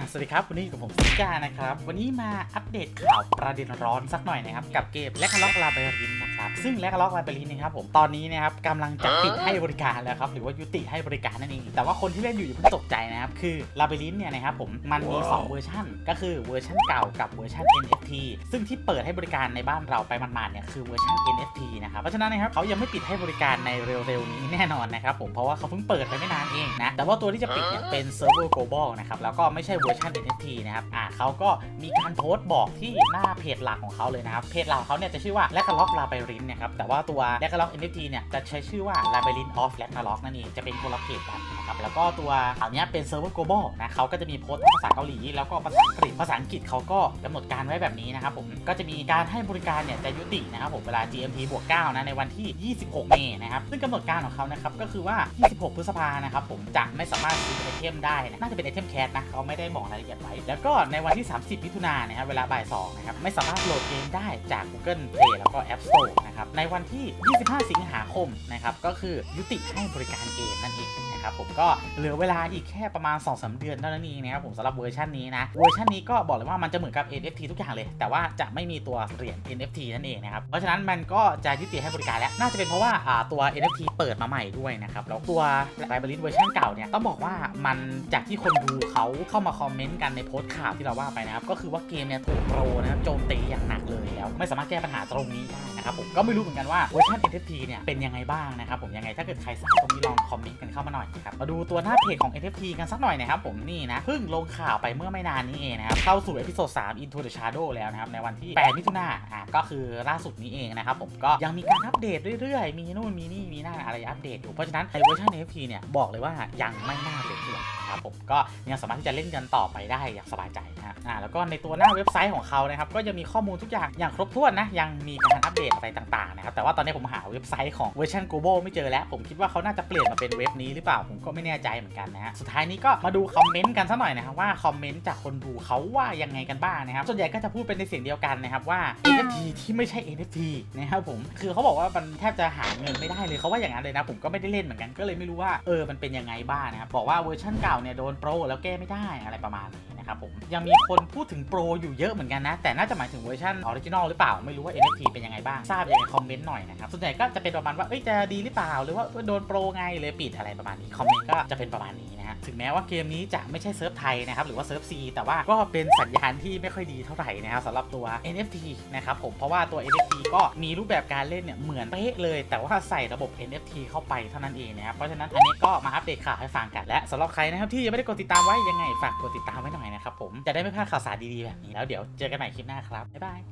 อะสวัสดีครับ วันนี้อยู่กับผมซิก้านะครับ วันนี้มาอัปเดตข่าวประเด็นร้อนสักหน่อยนะครับ กับเกมแลคล็อกลาเบรินนะครับ ซึ่งแลคล็อกลาเบรินนะครับผมตอนนี้นะครับกำลังจะปิดให้บริการแล้วครับ หรือว่ายุติให้บริการนั่นเอง แต่ว่าคนที่เล่นอยู่อย่าเพิ่งตกใจนะครับ คือลาเบรินเนี่ยนะครับผมมันมี 2 เวอร์ชันก็คือเวอร์ชันเก่ากับเวอร์ชัน NFT ซึ่งที่เปิดให้บริการในบ้านเราไปมันๆเนี่ยคือเวอร์ชัน NFT นะครับเพราะฉะนั้นนะครับเขายังไม่ปิดให้บริการในเร็วๆนี้แน่นอนนะครับผมเพราะว่าเขาเพิ่งเปิดไปไม่นานเองนะแต่ว่าตัวที่จะปิดเนี่ยเป็นเซิร์ฟเวอร์ global นะครับแล้วก็ไม่ใช่เวอร์ชัน NFT นะครับอ่าเขาก็มีการโพสต์บอกที่หน้าเพจหลักของเขาเลยนะครับ เพจหลักของเขาเนี่ยจะชื่อว่า l a c k a l o c k Labyrinth นะครับ แต่ว่าตัว l a c k a l o c k NFT เนี่ยจะใช้ชื่อว่า Labyrinth of l a c k a l o c k นั่นเอง จะเป็นคนละเพจกันนะครับ แล้วก็ตัวอันเนี้ยเป็นเซิร์ฟเวอร์ global นะเขาก็จะมีโพสต์ภาษาเกาหลี แล้วก็ภาษาอังกฤษ ภาษาอังกฤษเขาก็กำหนดการไว้แบบนี้นะครับผม ก็จะมีการให้บริการเนี่ยจะยุตินะครับผมเวลา GMT บวก9นะในวันที่ 26 เมษนะครับ ซึ่งกำหนดการของเขานะครับก็คือว่า 26 พฤษภานะครับผมจะไม่สามารถซื้อไอเทมได้นะน่าจะเป็นไอเทมแคสนะเขาไม่ได้บอกรายละเอียดไว้ แล้วก็ในวันที่ 30 มิถุนายนนะครับเวลาบ่าย2นะครับไม่สามารถโหลดเกมได้จาก Google Play แล้วก็ App Store นะครับในวันที่ 25 สิงหาคมนะครับก็คือยุติให้บริการเกมนั่นเองนะครับผมก็เหลือเวลาอีกแค่ประมาณ 2-3 เดือนเท่านั้นเองนะครับผมสำหรับเวอร์ชันนี้นะเวอร์ชันนี้ก็บอกเลยว่ามันจะเหมือนกับ NFT ทุกอย่างเลย แต่ว่าจะไม่มีตัวเหรียญ NFT นั่นเองนะครับเพราะฉะนั้นมันก็จะยุติให้บริการแล้วน่าจะเป็นเพราะว่าอ่าตัว NFT เปิดมาใหม่ด้วยนะครับแล้วตัวไลบรารีเวอร์ชันเก่าเนี่ยต้องบอกว่ามันจากที่คนดูเขาเข้ามาคอมมเมนต์กันในโพสต์ข่าวที่เราว่าไปนะครับ ก็คือว่าเกมเนี่ยถูกโปรนะครับโจมตีอย่างหนักเลยแล้ว ไม่สามารถแก้ปัญหาตรงนี้ได้นะครับผมก็ไม่รู้เหมือนกันว่าเวอร์ชัน NFT เนี่ยเป็นยังไงบ้างนะครับผมยังไงถ้าเกิดใครทราบตรงนี้ลองคอมเมนต์กันเข้ามาหน่อยนะครับมาดูตัวหน้าเพจของ NFT กันสักหน่อยนะครับผมนี่นะเพิ่งลงข่าวไปเมื่อไม่นานนี้เองนะครับเข้าสู่เอพิโซด3 Into the Shadow แล้วนะครับในวันที่ 8 มิถุนายนอะก็คือล่าสุดนี้เองนะครับผมก็ยังมีการอัปเดตเรื่อยๆ มีนู่นมีนี่มีนั่นอะไรอัปเดตอยู่เพราะฉะนั้นในเวอร์ชัน NFT เนี่ยบอกเลยว่ายังไม่น่าเป็นห่วง นะครับผมก็ยังสามารถที่จะเล่นกันต่อไปได้อย่างสบายใจนะฮะอ่าแล้วก็ในตัวหน้าเว็บไซต์ของเขานะครับก็จะมีข้อมูลทุกอย่างอย่างครบถ้วนนะยังมีการอัปเดตอะไรต่างๆนะครับแต่ว่าตอนนี้ผมหาเว็บไซต์ของเวอร์ชัน global ไม่เจอแล้ว ผมคิดว่าเขาน่าจะเปลี่ยนมาเป็นเว็บนี้หรือเปล่าผมก็ไม่แน่ใจเหมือนกันนะฮะสุดท้ายนี้ก็มาดูคอมเมนต์กันสักหน่อยนะครับว่าคอมเมนต์จากคนดูเขาว่ายังไงกันบ้างนะครับส่วนใหญ่ก็จะพูดเป็นในเสียงเดียวกันนะครับว่า NFT ที่ไม่ใช่ NFT นะครับผมคือเขาบอกว่ามันแทบจะหาเงินไม่ได้เลยเขาว่าอย่างนั้นเลยนะผมก็ไม่ได้เล่นเหมือนกันก็เลยไม่รู้ว่าเออมันเป็นยังไงบ้างนะครับบอกว่าเวอร์ชันเก่าเนี่ยโดนโปรแล้วแก้ไม่ได้อะไรประมาณนี้นะครับผมยังมีคนพูดถึงโปรอยู่เยอะเหมือนกันนะ แต่น่าจะหมายถึงเวอร์ชันออริจินอลหรือเปล่าไม่รู้ว่า NFT เป็นยังไงบ้าง ทราบอยังไงคอมเมนต์หน่อยนะครับ ส่วนใหญ่ก็จะเป็นประมาณว่าเอ้ยจะดีหรือเปล่า หรือว่าโดนโปรไงเลยปิดอะไรประมาณนี้ คอมเมนต์ก็จะเป็นประมาณนี้นะฮะถึงแม้ว่าเกมนี้จะไม่ใช่เซิร์ฟไทยนะครับหรือว่าเซิร์ฟซีแต่ว่าก็เป็นสัญญาณที่ไม่ค่อยดีเท่าไหร่นะครับสำหรับตัว NFT นะครับผมเพราะว่าตัว NFT ก็มีรูปแบบการเล่นเนี่ยเหมือนเป๊ะเลย แต่ว่าใส่ระบบ NFT เข้าไปเท่านั้นเองนะครับเพราะฉะนั้นอันนี้ก็มาอัปเดตข่าวให้ฟังกันและสำหรับใครนะครับที่ยังไม่ได้กดติดตามไว้ยังไงฝากกดติดตามไว้หน่อยนะครับผมจะได้ไม่พลาดข่าวสารดีๆแบบนี้แล้วเดี๋ยวเจอกันใหม่คลิปหน้าครับบ๊ายบาย